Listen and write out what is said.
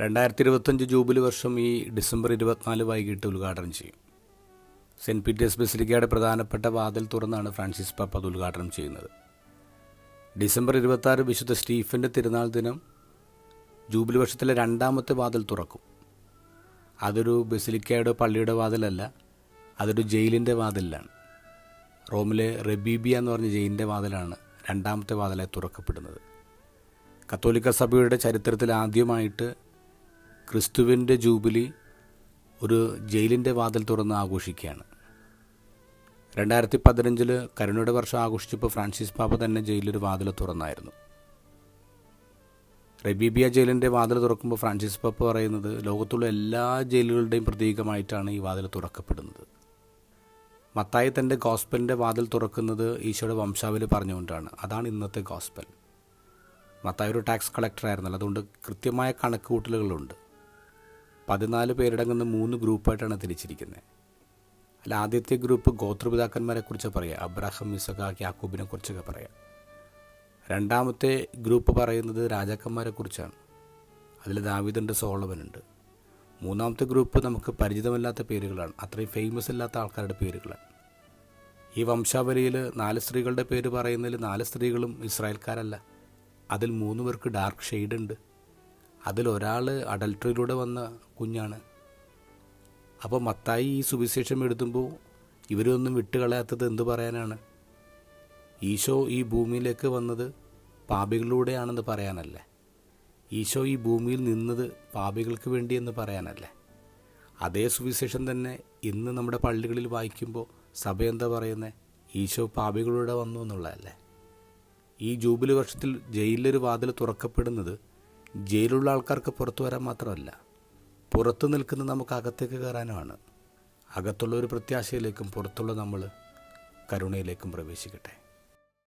രണ്ടായിരത്തി ഇരുപത്തഞ്ച് ജൂബിലി വർഷം ഈ ഡിസംബർ ഇരുപത്തിനാല് വൈകിട്ട് ഉദ്ഘാടനം ചെയ്യും. സെന്റ് പീറ്റേഴ്സ് ബസിലിക്കയുടെ പ്രധാനപ്പെട്ട വാതിൽ തുറന്നാണ് ഫ്രാൻസിസ് പാപ്പ അത് ഉദ്ഘാടനം ചെയ്യുന്നത്. ഡിസംബർ ഇരുപത്താറ് വിശുദ്ധ സ്റ്റീഫന്റെ തിരുനാൾ ദിനം ജൂബിലി വർഷത്തിലെ രണ്ടാമത്തെ വാതിൽ തുറക്കും. അതൊരു ബസിലിക്കയുടെ പള്ളിയുടെ വാതിലല്ല അതൊരു ജയിലിന്റെ വാതിലാണ്. റോമിലെ റെബീബിയ എന്ന് പറഞ്ഞ ജയിലിന്റെ വാതിലാണ് രണ്ടാമത്തെ വാതിലായി തുറക്കപ്പെടുന്നത്. കത്തോലിക്ക സഭയുടെ ചരിത്രത്തിൽ ആദ്യമായിട്ട് ക്രിസ്തുവിന്റെ ജൂബിലി ഒരു ജയിലിന്റെ വാതിൽ തുറന്ന് ആഘോഷിക്കുകയാണ്. രണ്ടായിരത്തി പതിനഞ്ചിൽ കരുണയുടെ വർഷം ആഘോഷിച്ചപ്പോൾ ഫ്രാൻസിസ് പാപ്പ തന്നെ ജയിലൊരു വാതിൽ തുറന്നായിരുന്നു. റബീബിയ ജയിലിന്റെ വാതിൽ തുറക്കുമ്പോൾ ഫ്രാൻസിസ് പാപ്പ പറയുന്നത് ലോകത്തുള്ള എല്ലാ ജയിലുകളുടെയും പ്രതീകമായിട്ടാണ് ഈ വാതിൽ തുറക്കപ്പെടുന്നത്. മത്തായി തന്റെ ഗോസ്പലിന്റെ വാതിൽ തുറക്കുന്നത് ഈശോയുടെ വംശാവലി പറഞ്ഞുകൊണ്ടാണ്. അതാണ് ഇന്നത്തെ ഗോസ്പൽ. മത്തായി ഒരു ടാക്സ് കളക്ടർ ആയിരുന്നല്ലോ അതുകൊണ്ട് കൃത്യമായ കണക്ക് കൂട്ടലുകളുണ്ട് പതിനാല് പേരടങ്ങുന്ന മൂന്ന് ഗ്രൂപ്പായിട്ടാണ് തിരിച്ചിരിക്കുന്നത്. അല്ല ആദ്യത്തെ ഗ്രൂപ്പ് ഗോത്രപിതാക്കന്മാരെ കുറിച്ച് പറയാം അബ്രാഹം ഇസഖാക്ക് യാക്കൂബിനെ കുറിച്ചൊക്കെ പറയാം. രണ്ടാമത്തെ ഗ്രൂപ്പ് പറയുന്നത് രാജാക്കന്മാരെ കുറിച്ചാണ്. അതിൽ ദാവിദുണ്ട് സോളവനുണ്ട് മൂന്നാമത്തെ ഗ്രൂപ്പ് നമുക്ക് പരിചിതമല്ലാത്ത പേരുകളാണ് അത്രയും ഫേമസ് അല്ലാത്ത ആൾക്കാരുടെ പേരുകളാണ്. ഈ വംശാവലിയിൽ നാല് സ്ത്രീകളുടെ പേര് പറയുന്നതിൽ നാല് സ്ത്രീകളും ഇസ്രായേൽക്കാരല്ല. അതിൽ മൂന്ന് പേർക്ക് ഡാർക്ക് ഷെയ്ഡ് ഒരാൾ അഡൽട്ടറിയിലൂടെ വന്ന കുഞ്ഞാണ്. അപ്പോൾ മത്തായി ഈ സുവിശേഷം എഴുതുമ്പോൾ ഇവരൊന്നും വിട്ടുകളയാത്തത് എന്ത് പറയാനാണ്? ഈശോ ഈ ഭൂമിയിലേക്ക് വന്നത് പാപികളിലൂടെയാണെന്ന് പറയാനല്ലേ? ഈശോ ഈ ഭൂമിയിൽ നിന്നത് പാപികൾക്ക് വേണ്ടി എന്ന് പറയാനല്ലേ? അതേ സുവിശേഷം തന്നെ ഇന്ന് നമ്മുടെ പള്ളികളിൽ വായിക്കുമ്പോൾ സഭ എന്താ പറയുന്നത് ഈശോ പാപികളിലൂടെ വന്നു എന്നുള്ളതല്ലേ? ഈ ജൂബിലി വർഷത്തിൽ ജയിലിലൊരു വാതിൽ തുറക്കപ്പെടുന്നത് ജയിലുള്ള ആൾക്കാർക്ക് പുറത്തു വരാൻ മാത്രമല്ല പുറത്തു നിൽക്കുന്ന നമുക്ക് അകത്തേക്ക് കയറാനുമാണ്. അകത്തുള്ള ഒരു പ്രത്യാശയിലേക്കും പുറത്തുള്ള നമ്മൾ കരുണയിലേക്കും പ്രവേശിക്കട്ടെ.